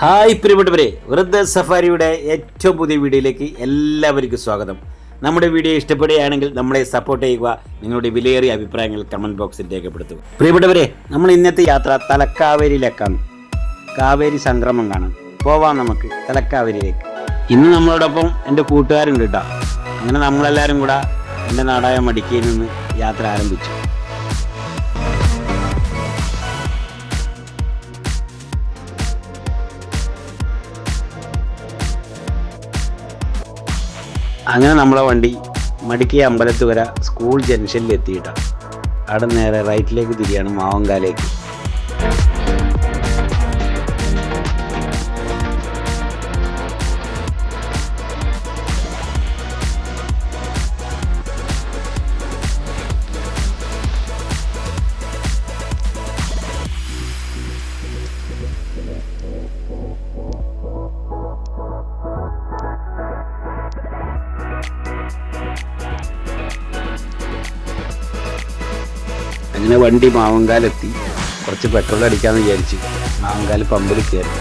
Hi പ്രിയപ്പെട്ടവരെ വൃദ്ധ സഫാരിയുടെ ഏറ്റവും പുതിയ വീഡിയോയിലേക്ക് എല്ലാവർക്കും സ്വാഗതം. നമ്മുടെ വീഡിയോ ഇഷ്ടപ്പെടുകയാണെങ്കിൽ നമ്മളെ സപ്പോർട്ട് ചെയ്യുക നിങ്ങളുടെ വിലയേറിയ അഭിപ്രായങ്ങൾ കമന്റ് ബോക്സിൽ രേഖപ്പെടുത്തുക. പ്രിയപ്പെട്ടവരെ നമ്മൾ ഇന്നത്തെ യാത്ര തലക്കാവേരിയിലേക്കാണ്. കാവേരി സംക്രമം കാണാം പോവാം നമുക്ക് തലക്കാവേരിയിലേക്ക്. ഇന്ന് നമ്മളോടൊപ്പം എന്റെ കൂട്ടുകാരുണ്ട് കേട്ടോ. അങ്ങനെ നമ്മളെല്ലാവരും കൂടെ എന്റെ നാടായ മടിക്കയിൽ നിന്ന് യാത്ര ആരംഭിച്ചു. അങ്ങനെ നമ്മളെ വണ്ടി മടിക്കി അമ്പലത്തുവര സ്കൂൾ ജംഗ്ഷനിൽ എത്തിയിട്ടാണ് അവിടെ നേരെ റൈറ്റിലേക്ക് തിരിയാണ് മാവങ്കാലേക്ക്. അങ്ങനെ വണ്ടി മാവങ്കാലെത്തി. കുറച്ച് പെട്രോൾ അടിക്കാമെന്ന് വിചാരിച്ച് മാവങ്കാൽ പമ്പിൽ കയറി.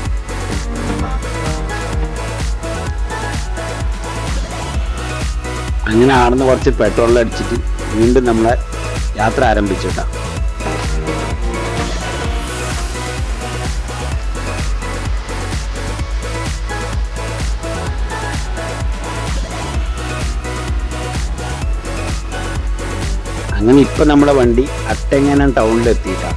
അങ്ങനെ ആടുന്ന് കുറച്ച് പെട്രോൾ അടിച്ചിട്ട് വീണ്ടും നമ്മളെ യാത്ര ആരംഭിച്ചിട്ടാ അങ്ങനെ ഇപ്പൊ നമ്മുടെ വണ്ടി അട്ടെങ്ങനം ടൗണിൽ എത്തിയിട്ടാ.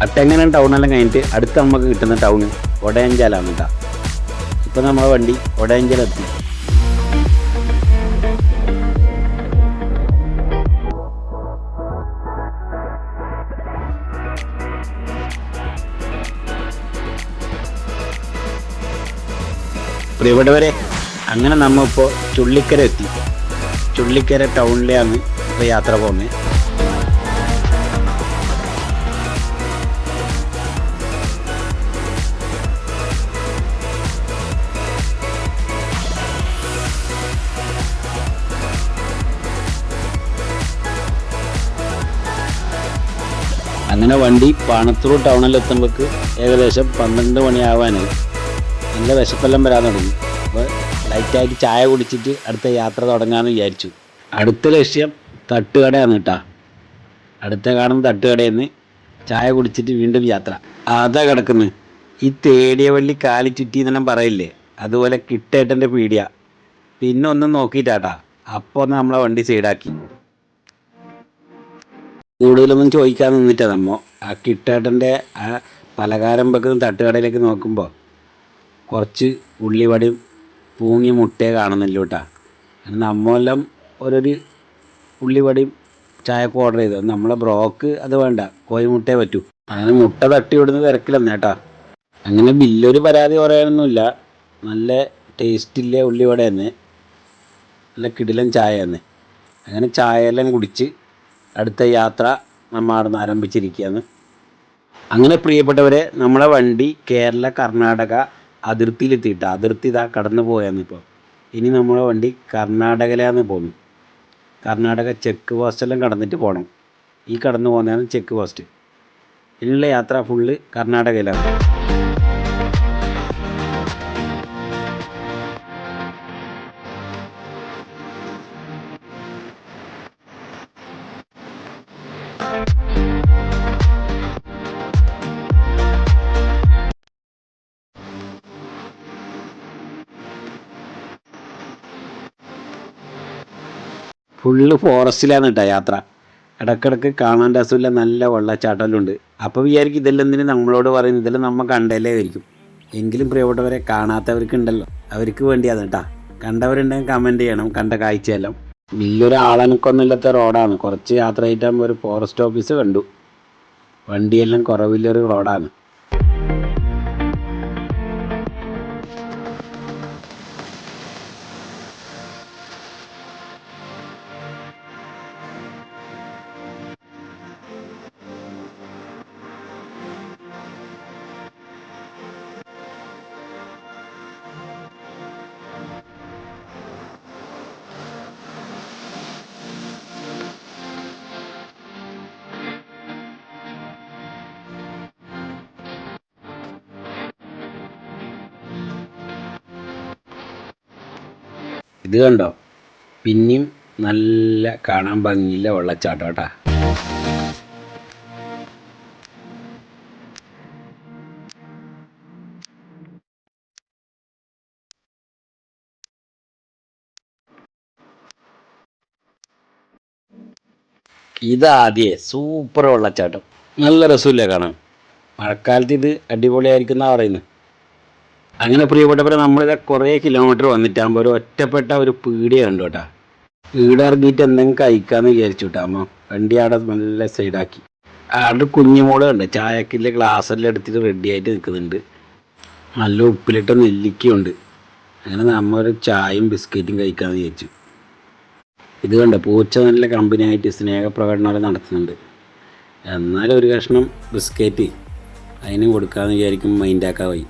അട്ടെങ്ങനം ടൗണെല്ലാം കഴിഞ്ഞിട്ട് അടുത്ത് നമുക്ക് കിട്ടുന്ന ടൗണ് ഒടയഞ്ചാലാണ് കേട്ടോ ഇപ്പം നമ്മളെ വണ്ടി ഒടയഞ്ചലെത്തി ഇവിടെ വരെ അങ്ങനെ നമ്മളിപ്പോൾ ചുള്ളിക്കര എത്തി. ചുള്ളിക്കര ടൗണിലെയാണ് ഇപ്പോൾ യാത്ര പോകുന്നത്. അങ്ങനെ വണ്ടി പാണത്തൂർ ടൗണിൽ എത്തുമ്പോൾക്ക് ഏകദേശം പന്ത്രണ്ട് മണിയാവാനായി നല്ല വിശപ്പെല്ലാം വരാൻ തുടങ്ങി. അപ്പോൾ ലൈറ്റായിട്ട് ചായ കുടിച്ചിട്ട് അടുത്ത യാത്ര തുടങ്ങാമെന്ന് വിചാരിച്ചു. അടുത്ത ലക്ഷ്യം തട്ടുകടയാണ് കേട്ടാ. അടുത്ത കാണുന്ന തട്ടുകടയിൽ നിന്ന് ചായ കുടിച്ചിട്ട് വീണ്ടും യാത്ര. അതാ കിടക്കുന്നത് ഈ തേടിയ വള്ളി കാലി ചുറ്റി എന്നെല്ലാം പറയില്ലേ? അതുപോലെ കിട്ടേട്ടന്റെ പീടിയ. പിന്നെ ഒന്നും നോക്കിയിട്ടാട്ടാ അപ്പോൾ ഒന്ന് നമ്മളെ വണ്ടി സൈഡാക്കി കൂടുതലൊന്നും ചോദിക്കാൻ നിന്നിട്ടാ നമ്മ ആ കിട്ടേട്ടന്റെ ആ പലകാരം വെക്കുന്ന തട്ടുകടയിലേക്ക് നോക്കുമ്പോൾ കുറച്ച് ഉള്ളിവടയും പൂങ്ങി മുട്ടയെ കാണുന്നില്ല കേട്ടാ നമ്മെല്ലാം ഓരോരു ഉള്ളിവടയും ചായക്ക് ഓർഡർ ചെയ്തു. നമ്മളെ ബ്രോക്ക് അത് വേണ്ട കോഴിമുട്ടയെ പറ്റൂ. അങ്ങനെ മുട്ട തട്ടി വിടുന്ന തിരക്കിലെന്ന് കേട്ടാ അങ്ങനെ ബില്ലൊരു പരാതി പറയാനൊന്നുമില്ല. നല്ല ടേസ്റ്റില്ല ഉള്ളിവട തന്നെ നല്ല കിടിലൻ ചായ തന്നെ അങ്ങനെ ചായയെല്ലാം കുടിച്ച് അടുത്ത യാത്ര നമ്മൾ അവിടെ നിന്ന് ആരംഭിച്ചിരിക്കുകയാണ്. അങ്ങനെ പ്രിയപ്പെട്ടവരെ നമ്മുടെ വണ്ടി കേരള കർണാടക അതിർത്തിയിലെത്തിയിട്ട്. അതിർത്തി ഇതാ കടന്നു പോയാന്ന് ഇപ്പോൾ ഇനി നമ്മുടെ വണ്ടി കർണാടകയിലാണ് പോകുന്നത് കർണാടക ചെക്ക് പോസ്റ്റെല്ലാം കടന്നിട്ട് പോകണം ഈ കടന്നു പോകുന്നതാണ് ചെക്ക് പോസ്റ്റ്. ഇനിയുള്ള യാത്ര ഫുള്ള് കർണാടകയിലാണ്. ഫുള്ള് ഫോറസ്റ്റിലാണ് കേട്ടോ യാത്ര. ഇടക്കിടക്ക് കാണാൻ രസമില്ല നല്ല വെള്ളച്ചാട്ടമെല്ലാം അപ്പോൾ വിചാരിക്കും ഇതെല്ലാം എന്തിനു നമ്മളോട് പറയുന്നത്? ഇതെല്ലാം നമ്മൾ കണ്ടല്ലേ ആയിരിക്കും എങ്കിലും പ്രിയപ്പെട്ടവരെ കാണാത്തവർക്കുണ്ടല്ലോ. അവർക്ക് വേണ്ടിയാണ് കേട്ടോ കണ്ടവരുണ്ടെങ്കിൽ കമന്റ് ചെയ്യണം കണ്ട കാഴ്ചയെല്ലാം. വലിയൊരു ആളനക്കൊന്നുമില്ലാത്ത റോഡാണ് കുറച്ച് യാത്ര ചെയ്തിട്ടാകുമ്പോൾ ഒരു ഫോറസ്റ്റ് ഓഫീസ് കണ്ടു. വണ്ടിയെല്ലാം കുറവില്ലൊരു റോഡാണ് ഇത് കണ്ടോ? പിന്നെയും നല്ല കാണാൻ ഭംഗിയില്ല വെള്ളച്ചാട്ടം കേട്ടാ. ഇതാദ്യേ സൂപ്പർ വെള്ളച്ചാട്ടം. നല്ല രസമില്ലേ കാണാൻ? മഴക്കാലത്ത് ഇത് അടിപൊളിയായിരിക്കും എന്നാണ് പറയുന്നത് അങ്ങനെ പ്രിയപ്പെട്ടവരെ നമ്മളിത് കുറേ കിലോമീറ്റർ വന്നിട്ടാകുമ്പോൾ ഒരു ഒറ്റപ്പെട്ട ഒരു പീടിയ കണ്ടു കേട്ടാ. ഇറങ്ങിയിട്ട് എന്തെങ്കിലും കഴിക്കാമെന്ന് വിചാരിച്ചു കേട്ടോ. വണ്ടി അവിടെ നല്ല സൈഡാക്കി അവിടെ കുഞ്ഞുമോൾ ഉണ്ട് ചായക്കില്ല ഗ്ലാസ്സെല്ലാം എടുത്തിട്ട് റെഡി ആയിട്ട് നിൽക്കുന്നുണ്ട്. നല്ല ഉപ്പിലിട്ട നെല്ലിക്കയുണ്ട്. അങ്ങനെ നമ്മൾ ചായയും ബിസ്ക്കറ്റും കഴിക്കാമെന്ന് വിചാരിച്ചു. ഇത് കണ്ട പൂച്ച നല്ല കമ്പനിയായിട്ട് സ്നേഹപ്രകടനം നടത്തുന്നുണ്ട്. എന്നാലും ഒരു കഷ്ണം ബിസ്ക്കറ്റ് അതിന് കൊടുക്കാമെന്ന് വിചാരിക്കും മൈൻഡാക്കാൻ പോയി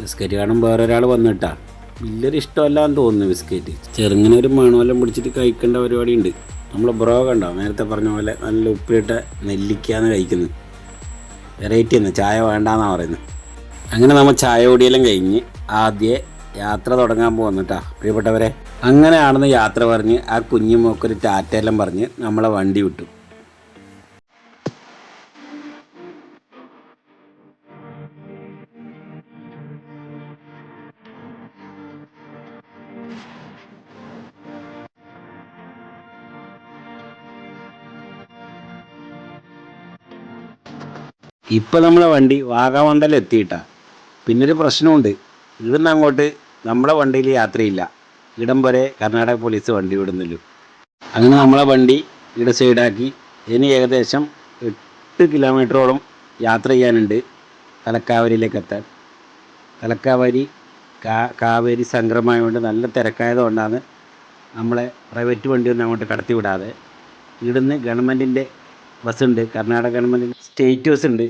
ബിസ്ക്കറ്റ് കാണുമ്പോൾ വേറെ ഒരാൾ വന്നിട്ടാ. വലിയൊരു ഇഷ്ടമല്ലാന്ന് തോന്നുന്നു ബിസ്ക്കറ്റ് ചെറുങ്ങനെ ഒരു മണോലം പിടിച്ചിട്ട് കഴിക്കേണ്ട പരിപാടി ഉണ്ട് നമ്മൾ ബ്രോ കണ്ടോ? നേരത്തെ പറഞ്ഞ പോലെ നല്ല ഉപ്പിലിട്ട നെല്ലിക്കാന്ന് കഴിക്കുന്നത്. വെറൈറ്റി ഒന്ന് ചായ വേണ്ടാന്നാണ് പറയുന്നത്. അങ്ങനെ നമ്മൾ ചായ ഓടിയെല്ലാം കഴിഞ്ഞ് ആദ്യ യാത്ര തുടങ്ങാൻ പോകുന്നിട്ടാ പ്രിയപ്പെട്ടവരെ അങ്ങനെയാണെന്ന് യാത്ര പറഞ്ഞ് ആ കുഞ്ഞുമോക്കൊരു ടാറ്റയെല്ലാം പറഞ്ഞ് നമ്മളെ വണ്ടി വിട്ടു. ഇപ്പം നമ്മളെ വണ്ടി വാഗമണ്ഡലം പിന്നെ പിന്നൊരു പ്രശ്നമുണ്ട്. ഇവിടുന്ന് അങ്ങോട്ട് നമ്മളെ വണ്ടിയിൽ യാത്രയില്ല. ഇടം വരെ കർണാടക പോലീസ് വണ്ടി വിടുന്നുള്ളൂ അങ്ങനെ നമ്മളെ വണ്ടി ഇവിടെ സൈഡാക്കി. ഇനി ഏകദേശം എട്ട് കിലോമീറ്ററോളം യാത്ര ചെയ്യാനുണ്ട്. തലക്കാവരിയിലേക്ക് എത്താൻ തലക്കാവരി കാ കാവേരി സംക്രമമായതുകൊണ്ട് നല്ല തിരക്കായതുകൊണ്ടാണ് നമ്മളെ പ്രൈവറ്റ് വണ്ടിയൊന്നും അങ്ങോട്ട് കടത്തി വിടാതെ ഇവിടുന്ന് ഗവൺമെന്റിന്റെ ബസ്സുണ്ട് കർണാടക ഗവൺമെന്റ് സ്റ്റേറ്റ് ബസ് ഉണ്ട്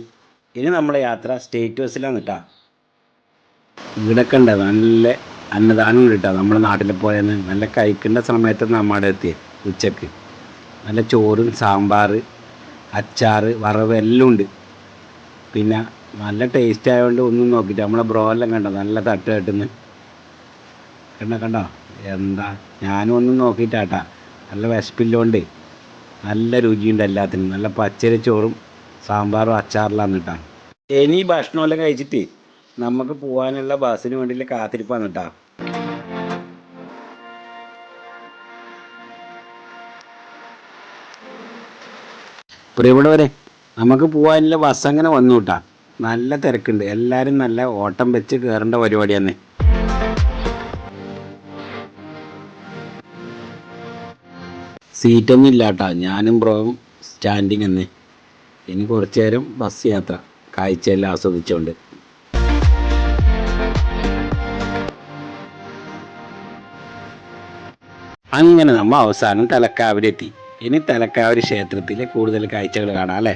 ഇനി നമ്മളെ യാത്ര സ്റ്റേറ്റ് ബസ്സിലാണ് കേട്ടോ ഇവിടെയൊക്കെ ഉണ്ട് നല്ല അന്നദാനം ഉണ്ട് കേട്ടോ നമ്മുടെ നാട്ടിലെ പോലെ നല്ല കഴിക്കേണ്ട സമയത്ത് നമ്മുടെ എത്തി ഉച്ചയ്ക്ക്. നല്ല ചോറും സാമ്പാർ അച്ചാർ വറവ് എല്ലാം ഉണ്ട്. പിന്നെ നല്ല ടേസ്റ്റ് ആയതുകൊണ്ട് ഒന്നും നോക്കിയിട്ട് നമ്മളെ ബ്രോയെല്ലാം കണ്ടോ? നല്ല തട്ട് കെട്ടുന്നു കണ്ടോ കണ്ടോ? എന്താ? ഞാനും ഒന്നും നോക്കിയിട്ടാട്ടാ നല്ല വിശപ്പില്ലോണ്ട്. നല്ല രുചിയുണ്ട് എല്ലാത്തിനും. നല്ല പച്ചരി ചോറും സാമ്പാറും അച്ചാറിലാണ് കേട്ടാ ഇനി ഭക്ഷണമെല്ലാം കഴിച്ചിട്ട് നമുക്ക് പോകാനുള്ള ബസ്സിന് വേണ്ടിയുള്ള കാത്തിരിപ്പാണ് കേട്ടാ പ്രിയപ്പെട്ടവരെ നമുക്ക് പോകാനുള്ള ബസ് അങ്ങനെ വന്നു കേട്ടാ നല്ല തിരക്കുണ്ട്. എല്ലാവരും നല്ല ഓട്ടം വെച്ച് കയറേണ്ട പരിപാടിയാണ്. സീറ്റൊന്നും ഇല്ല കേട്ടോ ഞാനും ബ്രോവും സ്റ്റാൻഡിങ് തന്നെ ഇനി കുറച്ചു നേരം ബസ് യാത്ര. കാഴ്ചയെല്ലാം ആസ്വദിച്ചുകൊണ്ട് അങ്ങനെ നമ്മൾ അവസാനം തലക്കാവിലെത്തി. ഇനി തലക്കാവരി ക്ഷേത്രത്തിലെ കൂടുതൽ കാഴ്ചകൾ കാണാം അല്ലേ?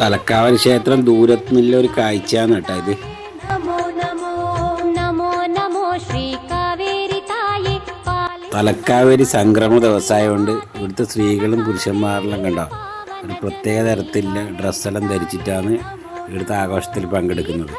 തലക്കാവൻ ക്ഷേത്രം ദൂരത്തു ഒരു കാഴ്ചയാണ് കേട്ടോ ഇത്. തലക്കാവേരി സംക്രമണ ദിവസമായതുകൊണ്ട് ഇവിടുത്തെ സ്ത്രീകളും പുരുഷന്മാരെല്ലാം കണ്ടോ? ഒരു പ്രത്യേക തരത്തിലുള്ള ഡ്രസ്സെല്ലാം ധരിച്ചിട്ടാണ് ഇവിടുത്തെ ആഘോഷത്തിൽ പങ്കെടുക്കുന്നത്.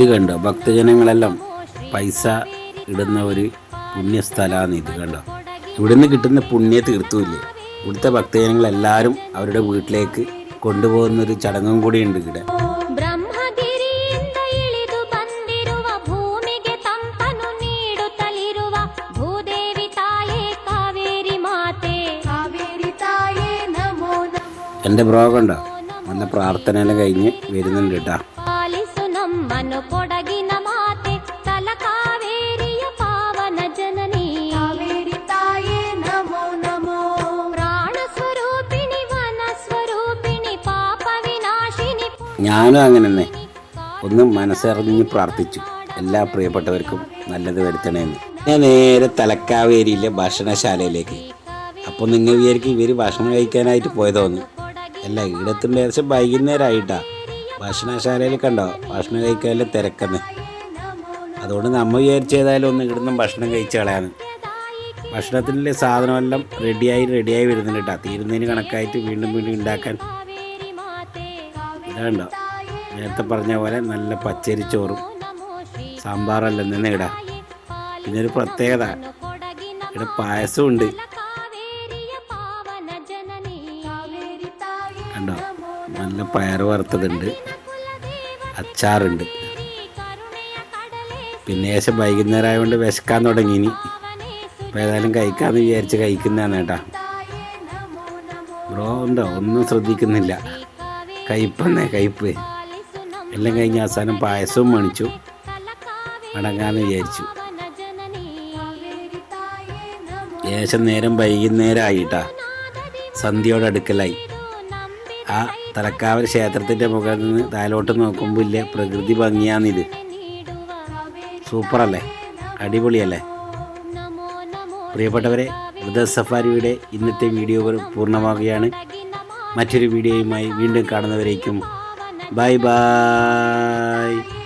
ഇത് കണ്ടോ? ഭക്തജനങ്ങളെല്ലാം പൈസ ഇടുന്ന ഒരു പുണ്യസ്ഥലമാണ് ഇത് കണ്ടോ? ഇവിടുന്ന് കിട്ടുന്ന പുണ്യ തീർത്തുമില്ലേ. ഇവിടുത്തെ ഭക്തജനങ്ങളെല്ലാവരും അവരുടെ വീട്ടിലേക്ക് കൊണ്ടുപോകുന്നൊരു ചടങ്ങും കൂടിയുണ്ട് ഇവിടെ. എന്റെ ബ്രോ കണ്ടോ? വന്ന പ്രാർത്ഥനയെല്ലാം കഴിഞ്ഞ് വരുന്നുണ്ട് കേട്ടോ. ഞാനും അങ്ങനെ തന്നെ. ഒന്ന് മനസ്സറിഞ്ഞ് പ്രാർത്ഥിച്ചു. എല്ലാ പ്രിയപ്പെട്ടവർക്കും നല്ലത് വരുത്തണമെന്ന് ഞാൻ നേരെ തലക്കാവേരിയിലെ ഭക്ഷണശാലയിലേക്ക്. അപ്പോൾ നിങ്ങൾ വിചാരിക്കും ഇവർ ഭക്ഷണം കഴിക്കാനായിട്ട് പോയതോന്ന്. അല്ല ഇടത്തുണ്ട് ഏകദേശം വൈകുന്നേരമായിട്ടാ ഭക്ഷണശാലയിൽ കണ്ടോ? ഭക്ഷണം കഴിക്കാനുള്ള തിരക്കെന്ന്. അതുകൊണ്ട് നമ്മൾ വിചാരിച്ചേതായാലും ഒന്ന് ഇവിടുന്ന് ഭക്ഷണം കഴിച്ച് കളയാന്ന്. ഭക്ഷണത്തിന്റെ സാധനമെല്ലാം റെഡിയായി റെഡിയായി വരുന്നുണ്ട് കേട്ടോ തീരുന്നതിന് കണക്കായിട്ട് വീണ്ടും വീണ്ടും ഉണ്ടാക്കാൻ ഇതാണ്ടോ നേരത്തെ പറഞ്ഞ പോലെ നല്ല പച്ചരി ചോറും സാമ്പാറല്ല നിന്ന് ഇടാം. പിന്നെ ഒരു പ്രത്യേകത ഇവിടെ പായസവും ഉണ്ട് കണ്ടോ? നല്ല പയർ വറുത്തതുണ്ട് അച്ചാറുണ്ട്. പിന്നെ ശേഷം വൈകുന്നേരം ആയതുകൊണ്ട് വിശക്കാൻ തുടങ്ങി ഇനി. അപ്പോൾ ഏതായാലും കഴിക്കാമെന്ന് വിചാരിച്ച് കഴിക്കുന്നതാണ് കേട്ടാ. ബ്രോ ഉണ്ടോ? ഒന്നും ശ്രദ്ധിക്കുന്നില്ല. കയ്പെന്നേ കയ്പ്. എല്ലാം കഴിഞ്ഞ് അവസാനം പായസവും മണിച്ചു മടങ്ങാന്ന് വിചാരിച്ചു. ഏശം നേരം വൈകുന്നേരമായിട്ടാ. സന്ധ്യയോട് അടുക്കലായി. ആ തലക്കാവൽ ക്ഷേത്രത്തിന്റെ മുകളിൽ നിന്ന് താലോട്ട് നോക്കുമ്പോൾ ഇല്ലേ പ്രകൃതി ഭംഗിയാന്നിത് സൂപ്പറല്ലേ? അടിപൊളിയല്ലേ? പ്രിയപ്പെട്ടവരെ മൃത സഫാരിയുടെ ഇന്നത്തെ വീഡിയോ പൂർണമാവുകയാണ്. മറ്റൊരു വീഡിയോയുമായി വീണ്ടും കാണുന്നവരേക്കും. Bye bye.